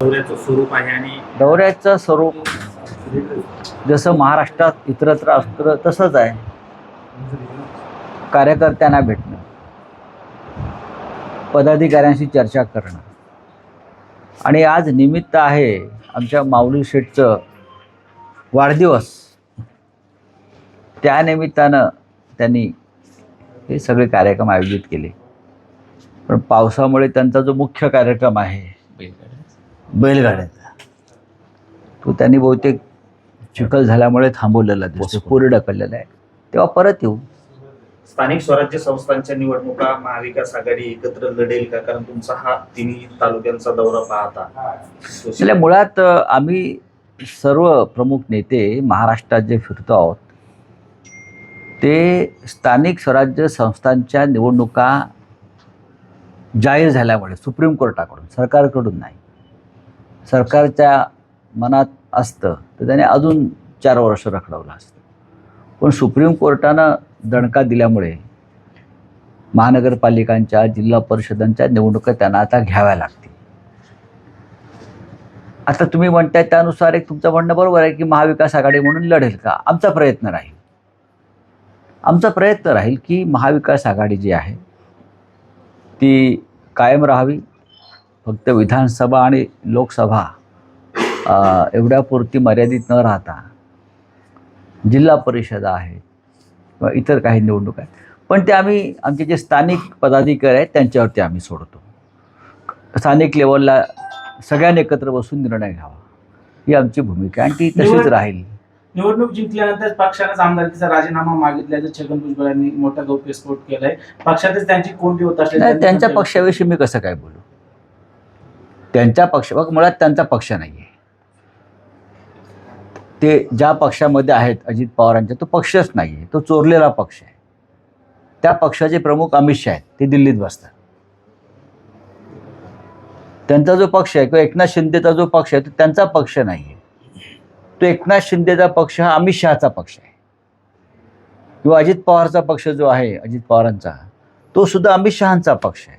दौऱ्याचं स्वरूप आहे आणि दौऱ्याचं स्वरूप जसं महाराष्ट्रात इतरत्र असतं तसंच आहे. कार्यकर्त्यांना भेटणं. पदाधिकाऱ्यांशी चर्चा करणं. आणि आज निमित्त आहे आमच्या माऊली शेठचं वाढदिवस. त्या निमित्तानं त्यांनी हे सगळे कार्यक्रम आयोजित केले. पण पावसामुळे त्यांचा जो मुख्य कार्यक्रम आहे बैलगाड्याचा. तो त्यांनी बहुतेक चिखल झाल्यामुळे थांबवलेला दिसतो पुढे ढकललेला आहे. तेव्हा परत येऊ. स्थानिक स्वराज्य संस्थांच्या निवडणुका महाविकास आघाडी एकत्र लढेल का? कारण तुमचा हा तिन्ही तालुक्यांचा दौरा पाहता. म्हणजे मुळात आम्ही सर्व प्रमुख नेते महाराष्ट्रात जे फिरतो आहोत ते स्थानिक स्वराज्य संस्थांच्या निवडणुका जाहीर झाल्यामुळे सुप्रीम कोर्टाकडून सरकारकडून नाही. सरकारच्या मनात असतं तर त्याने अजून चार वर्ष रखडवलं असतं. पण सुप्रीम कोर्टानं दणका दिल्यामुळे महानगरपालिकांच्या जिल्हा परिषदांच्या निवडणुका त्यांना आता घ्याव्या लागतील. आता तुम्ही म्हणताय त्यानुसार एक तुमचं म्हणणं बरोबर आहे की महाविकास आघाडी म्हणून लढेल का? आमचा प्रयत्न राहील. आमचा प्रयत्न राहील की महाविकास आघाडी जी आहे ती कायम राहावी फक्त विधानसभा आणि लोकसभा एवढ्यापुरती मर्यादित न राहता जिल्हा परिषदा आहेत किंवा इतर काही निवडणूक आहेत. पण ते आम्ही आमचे जे स्थानिक पदाधिकारी आहेत त्यांच्यावरती आम्ही सोडतो. स्थानिक लेवलला सगळ्यांनी एकत्र बसून निर्णय घ्यावा. ही आमची भूमिका आणि ती तशीच राहील. निवडणूक जिंकल्यानंतर पक्षानेच आमदारकीचा राजीनामा मागितल्याचं छगन भुजबळ यांनी मोठा गौप्यस्फोट केलाय. पक्षातच त्यांची कोणती होत असली त्यांच्या पक्षाविषयी मी कसं काय बोलू? त्यांच्या पक्ष बघ मुळात त्यांचा पक्ष नाही आहे ते ज्या पक्षामध्ये आहेत अजित पवारांच्या तो पक्षच नाही आहे तो चोरलेला पक्ष आहे. त्या पक्षाचे प्रमुख अमित शहा आहेत. ते दिल्लीत बसतात. त्यांचा जो पक्ष आहे किंवा एकनाथ शिंदेचा जो पक्ष आहे तो त्यांचा पक्ष नाही आहे तो एकनाथ शिंदेचा पक्ष हा अमित शहाचा पक्ष आहे. किंवा अजित पवारचा पक्ष जो आहे अजित पवारांचा तो सुद्धा अमित शहांचा पक्ष आहे.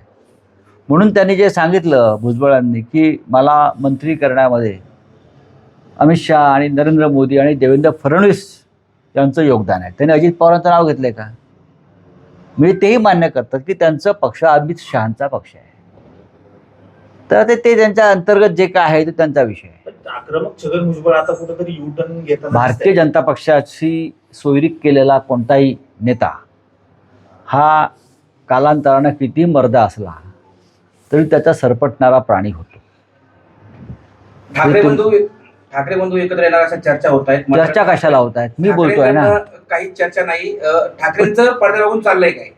म्हणून त्यांनी जे सांगितलं भुजबळांनी की मला मंत्री करण्यामध्ये अमित शहा आणि नरेंद्र मोदी आणि देवेंद्र फडणवीस यांचं योगदान आहे. त्यांनी अजित पवारांचं नाव घेतलं आहे का? म्हणजे तेही मान्य करतात की त्यांचा पक्ष अमित शहांचा पक्ष आहे. तर ते ते त्यांच्या अंतर्गत जे काय आहे ते त्यांचा विषय आहे. आक्रमक छगन भुजबळ आता कुठेतरी युटर्न घेताना भारतीय जनता पक्षाशी सोयरीक केलेला कोणताही नेता हा कालांतरानं किती मर्दा असला तरी त्याचा सरपटणारा प्राणी होतो. ठाकरे बंधू ठाकरे बंधू एकत्र येणार अशा चर्चा होत आहेत. चर्चा कशाला होत आहेत? मी बोलतोय ना. काही चर्चा नाही. ठाकरेंचं पडद्यामागून चाललंय काय?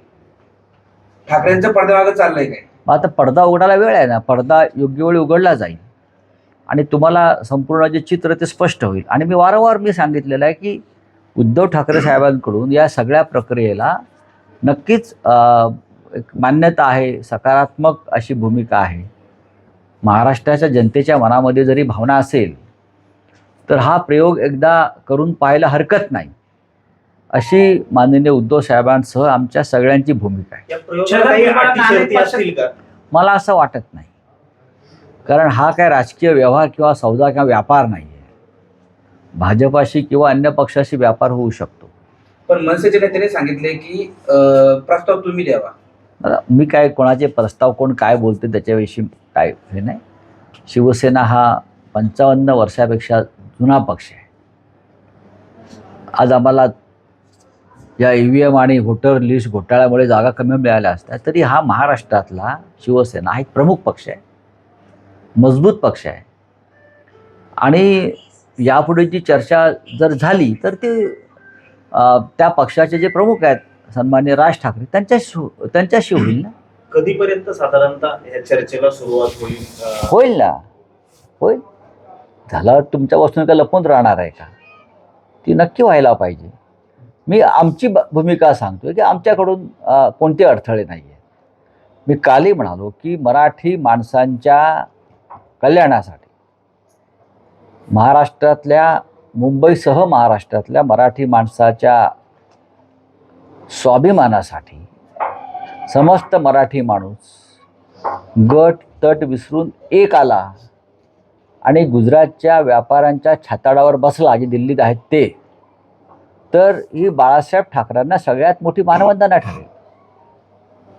ठाकरेंचं पडद्यामागं चाललंय काय? आता पडदा उघडायला वेळ आहे ना. पडदा योग्य वेळी उघडला जाईल. आणि तुम्हाला संपूर्ण जे चित्र ते स्पष्ट होईल. आणि मी वारंवार मी सांगितलेलं आहे की उद्धव ठाकरे साहेबांकडून या सगळ्या प्रक्रियेला नक्कीच अ, एक मान्यता आहे सकारात्मक अशी भूमिका आहे. महाराष्ट्राच्या जनतेच्या मनामध्ये जरी भावना असेल तर हा प्रयोग एकदा करून पाहायला हरकत नाही अशी माननीय उद्धव साहेबांसह आमच्या सगळ्यांची भूमिका आहे. मला असं वाटत नाही. कारण हा काय राजकीय व्यवहार किंवा सौदा किंवा व्यापार नाही आहे भाजपाशी किंवा अन्य पक्षाशी व्यापार होऊ शकतो. पण मनसेच्या नेत्याने सांगितले की प्रस्ताव तुम्ही द्यावा. मी काय कोणाचे प्रस्ताव कोण काय बोलते त्याच्याविषयी काय हे नाही. शिवसेना हा पंचावन्न वर्षापेक्षा जुना पक्ष आहे. आज आम्हाला या ई व्ही एम आणि व्होटर लिस्ट घोटाळ्यामुळे जागा कमी मिळाल्या असत्या तरी हा महाराष्ट्रातला शिवसेना हा एक प्रमुख पक्ष आहे. मजबूत पक्ष आहे. आणि यापुढे जी चर्चा जर झाली तर ते त्या पक्षाचे जे प्रमुख आहेत सन्मान्य राज ठाकरे त्यांच्याशी त्यांच्याशी होईल ना? कधीपर्यंत साधारणतः या चर्चेला सुरुवात होईल होईल ना? होईल. झाल्यावर तुमच्यापासून काय लपून राहणार आहे का? ती नक्की व्हायला पाहिजे. मी आमची भूमिका सांगतोय की आमच्याकडून कोणते अडथळे नाही आहेत मी कालही म्हणालो की मराठी माणसांच्या कल्याणासाठी महाराष्ट्रातल्या मुंबईसह महाराष्ट्रातल्या मराठी माणसाच्या स्वाभिमानासाठी समस्त मराठी माणूस गट तट विसरून एक आला आणि गुजरातच्या व्यापाऱ्यांच्या छाताडावर बसला जे दिल्लीत आहेत ते. तर ही बाळासाहेब ठाकरेंना सगळ्यात मोठी मानवंदना ठरेल.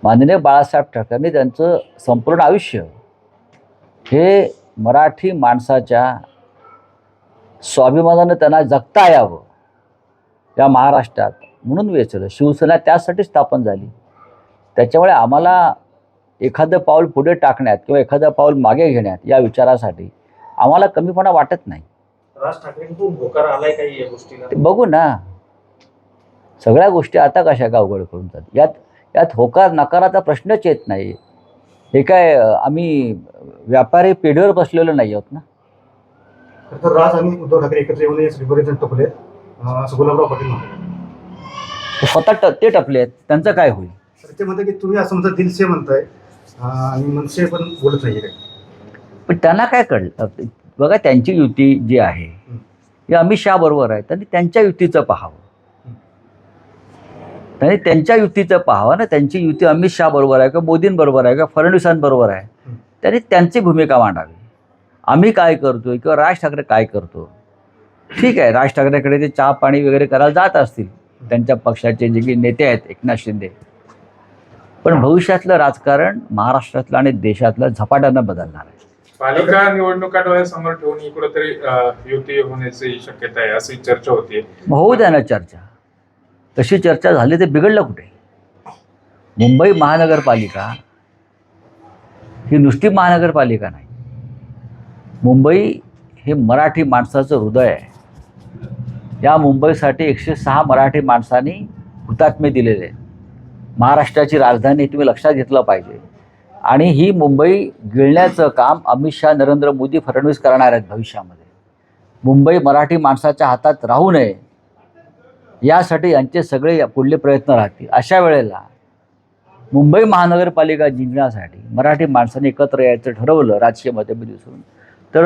माननीय बाळासाहेब ठाकरेंनी त्यांचं संपूर्ण आयुष्य हे मराठी माणसाच्या स्वाभिमानानं त्यांना जगता यावं या महाराष्ट्रात म्हणून वेचलं शिवसेना त्यासाठी स्थापन झाली. त्याच्यामुळे आम्हाला एखादं पाऊल पुढे टाकण्यात किंवा एखादं पाऊल मागे घेण्यात या विचारासाठी आम्हाला कमीपणा वाटत नाही. राज ते बघू ना. सगळ्या गोष्टी आता कशा का अवघड करून जातात? यात यात होकार नकाराचा प्रश्नच येत नाही. हे काय आम्ही व्यापारी पेढीवर बसलेलो नाही आहोत ना? राज आणि उद्धव ठाकरे एकत्र येऊन टपले पाटील स्वतः ते टपले आहेत. त्यांचं काय होईल? ते म्हणतात की तुम्ही असं म्हणता दिलसे म्हणताय. आणि मनसे पण बोलत नाही पण त्यांना काय कळलं? बघा त्यांची युती जी आहे ही अमित शहा बरोबर आहे. त्यांनी त्यांच्या युतीचं पाहावं. त्यांनी त्यांच्या युतीचं पाहावं ना? त्यांची युती अमित शहा बरोबर आहे किंवा मोदींबरोबर आहे किंवा फडणवीसांबरोबर आहे? त्यांनी त्यांची भूमिका मांडावी. आम्ही काय करतोय किंवा राज ठाकरे काय करतो? ठीक आहे राज ठाकरेकडे ते चहा पाणी वगैरे करायला जात असतील. त्यांच्या पक्षाचे जे काही नेते आहेत एकनाथ शिंदे. पण भविष्यातलं राजकारण महाराष्ट्रातलं आणि देशातलं झपाट्यानं बदलणार आहे. पालिका निवडणुका डोळ्यासमोर ठेवून कुठेतरी युती होण्याची शक्यता आहे अशी चर्चा होती होऊ द्या ना चर्चा. तशी चर्चा झाली ते बिघडलं कुठे? मुंबई महानगरपालिका ही नुसती महानगरपालिका नाही. मुंबई हे मराठी माणसाचं हृदय आहे. या मुंबईसाठी एकशे सहा मराठी माणसांनी हुतात्मे दिलेले. आहेत महाराष्ट्राची राजधानी तुम्ही लक्षात घेतलं पाहिजे. आणि ही मुंबई गिळण्याचं काम अमित शहा नरेंद्र मोदी फडणवीस करणार आहेत भविष्यामध्ये. मुंबई मराठी माणसाच्या हातात राहू नये. यासाठी यांचे सगळे पुढले प्रयत्न राहतील. अशा वेळेला मुंबई महानगरपालिका जिंकण्यासाठी मराठी माणसाने एकत्र यायचं ठरवलं राजकीय मतभेद दिसून तर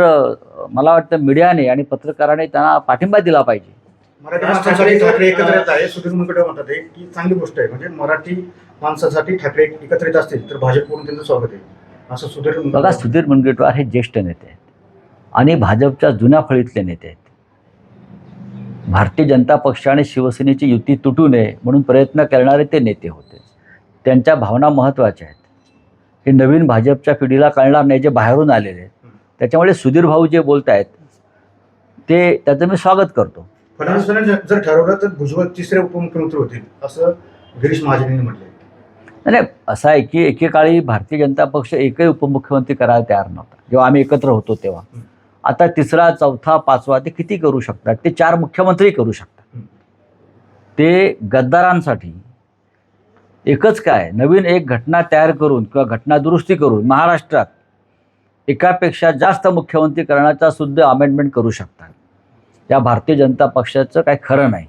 मला वाटतं मीडियाने आणि पत्रकाराने त्यांना पाठिंबा दिला पाहिजे. मराठी राज माणसासाठी ठाकरे- ठाकरे एकत्र येत आहे सुधीर म्हणतात हे की चांगली गोष्ट आहे. म्हणजे मराठी माणसासाठी ठाकरे एकत्र येत असतील तर भाजपकडून त्यांचं स्वागत आहे. असं सुधीर बघा सुधीर मुनगंटीवार हे ज्येष्ठ नेते आहेत. आणि भाजपच्या जुन्या फळीतले नेते आहेत. भारतीय जनता पक्ष आणि शिवसेनेची युती तुटू नये म्हणून प्रयत्न करणारे ते नेते होते. त्यांच्या भावना महत्त्वाच्या आहेत. हे नवीन भाजपच्या पिढीला कळणार नाही जे बाहेरून आलेले आहेत. त्याच्यामुळे सुधीर भाऊ जे बोलत आहेत ते त्याचं मी स्वागत करतो. फडणवीसांनी जर- ठरवलं तर भुजबळ तिसरे उपमुख्यमंत्री होतील असं गिरीश महाजन यांनी म्हटलंय. नाही असं आहे की एकेकाळी भारतीय जनता पक्ष एकही उपमुख्यमंत्री करायला तयार नव्हता. जेव्हा आम्ही एकत्र होतो तेव्हा. आता तिसरा चौथा पाचवा ते किती करू शकतात? ते चार मुख्यमंत्री करू शकतात. ते गद्दारांसाठी एकच काय? नवीन एक घटना तयार करून किंवा घटना दुरुस्ती करून महाराष्ट्रात एकापेक्षा जास्त मुख्यमंत्री करण्याचा सुद्धा अमेंडमेंट करू शकतात. या भारतीय जनता पक्षाचं काही खरं नाही.